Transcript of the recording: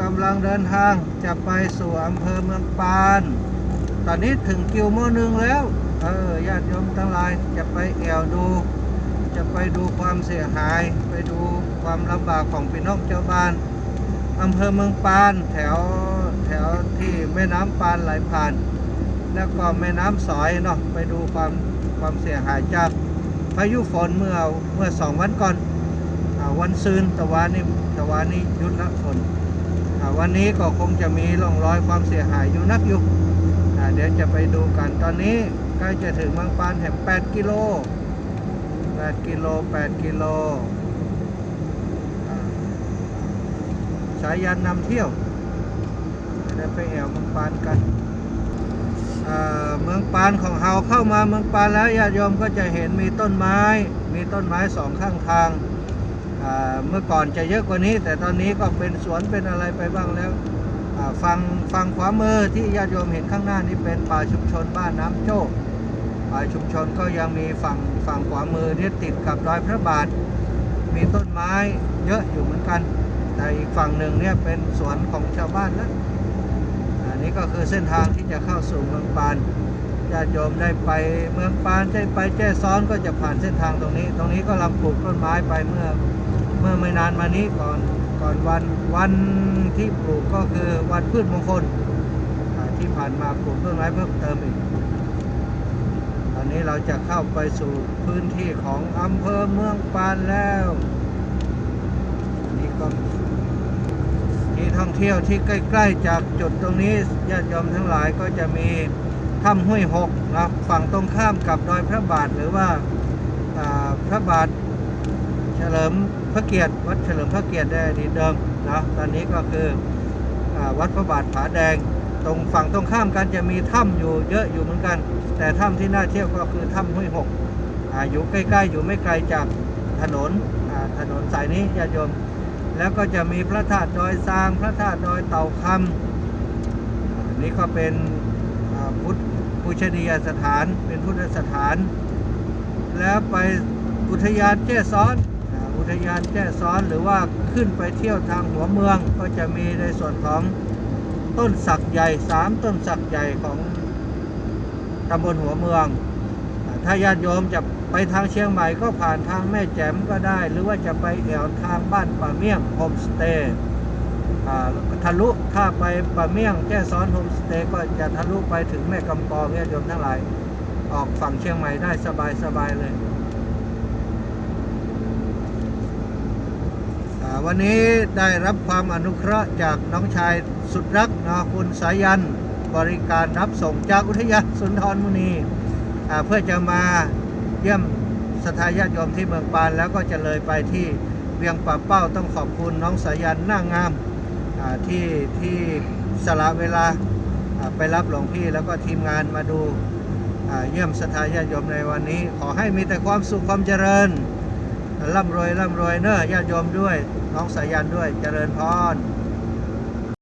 กำลังเดินทางจะไปสู่อำเภอเมืองปาน ตอนนี้ถึงกิวโมอหนึ่งแล้ว เออญาติโยมทั้งหลายจะไปแอวดู จะไปดูความเสียหาย ไปดูความลำบากของพี่น้องเจ้าบ้านอำเภอเมืองปานแถวแถวที่แม่น้ำปานไหลผ่าน แล้วก็แม่น้ำสอยเนาะไปดูความความเสียหายจากพายุฝนเมื่อเมื่อสองวันก่อนอวันซืนตะวันนี้ตะวันนี้ยุดละฝน วันนี้ก็คงจะมีร่องรอยความเสียหายอยู่นักอยู่เดี๋ยวจะไปดูกันตอนนี้ใกล้จะถึงเมืองปานแห่ง8กิโล8กิโล8กิโลอ่าสายยันนำเที่ยวจะได้ไปแอวเมืองปานกันเมืองปานของเฮาเข้ามาเมืองปานแล้วญาติโยมก็จะเห็นมีต้นไม้ มีต้นไม้สองข้างทาง เมื่อก่อนจะเยอะกว่านี้ แต่ตอนนี้ก็เป็นสวนเป็นอะไรไปบ้างแล้วอ่าฝั่งฝั่งขวามือที่ญาติโยมเห็นข้างหน้านี่เป็นป่าชุมชนบ้านน้ำโจ้ป่าชุมชนก็ยังมีฝั่งฝั่งขวามือเนี่ติดกับดอยพระบาท มีต้นไม้เยอะอยู่เหมือนกัน แต่อีกฝั่งหนึ่งเนี่ยเป็นสวนของชาวบ้านแล้วอันนี้ก็คือเส้นทางที่จะเข้าสู่เมืองปาน ญาติโยมได้ไปเมืองปานได้ไปแจ้ซ้อนก็จะผ่านเส้นทางตรงนี้ ตรงนี้ก็ลำปลูกต้นไม้ไปเมื่อเมื่อไม่นานมานี้ก่อนก่อนวันวันที่ปลูกก็คือวันพืชมงคลที่ผ่านมาปลูกต้นไม้เพิ่มเติมอีก ตอนนี้เราจะเข้าไปสู่พื้นที่ของอำเภอเมืองปานแล้วนนี้ก็ที่ท่องเที่ยวที่ใกล้ ๆ จากจุดตรงนี้ญาติโยมทั้งหลายก็จะมี ถ้ำห้วยหกนะฝั่งตรงข้ามกับดอยพระบาทหรือว่าาพระบาทเฉลิมพระเกียรติ วัดเฉลิมพระเกียรติได้ดีเดิมนะตอนนี้ก็คืออวัดพระบาทผาแดง ตรงฝั่งตรงข้ามกันจะมีถ้ำอยู่เยอะอยู่เหมือนกัน แต่ถ้ำที่น่าเที่ยวก็คือถ้ำห้วยหกออยู่ใกล้ๆอยู่ไม่ไกลจากถนนถนนสายนี้ญาติโยม แล้วก็จะมีพระธาตุดอยซาง พระธาตุดอยเต่าคำนนี้ก็เป็น พุทธปูชนียสถาน เป็นพุทธสถาน แล้วไปอุทยานแจ้ซ้อน อุทยานแจ้ซ้อนหรือว่าขึ้นไปเที่ยวทางหัวเมืองก็จะมีในส่วนของต้นสักใหญ่สามต้นสักใหญ่ของตำบลหัวเมืองอ่าถ้าญาติโยมจะไปทางเชียงใหม่ก็ผ่านทางแม่แจ่มก็ได้ หรือว่าจะไปแอวทางบ้านป่าเมี่ยงโฮมสเตย์ ทะลุถ้าไปป่าเมี่ยงแจ้ซ้อนโฮมสเตย์ก็จะทะลุไปถึงแม่กำปองญาติโยมทั้งหลาย ออกฝั่งเชียงใหม่ได้สบายสบายเลย วันนี้ได้รับความอนุเคราะห์จากน้องชายสุดรักนาะคุณสายันบริการรับส่งจากอุทยานสุนทรมุนีเพื่อจะมาเยี่ยมสถาญาติโยมที่เมืองปานแล้วก็จะเลยไปที่เวียงป่าเป้าต้องขอบคุณน้องสายันหน้างาม ที่ที่สละเวลาไปรับหลวงพี่แล้วก็ทีมงานมาดูเยี่ยมสถาญาติโยมในวันนี้ ขอให้มีแต่ความสุขความเจริญร่ำรวยร่ำรวยเนอะญาติโยมด้วย น้องสายันด้วยเจริญพร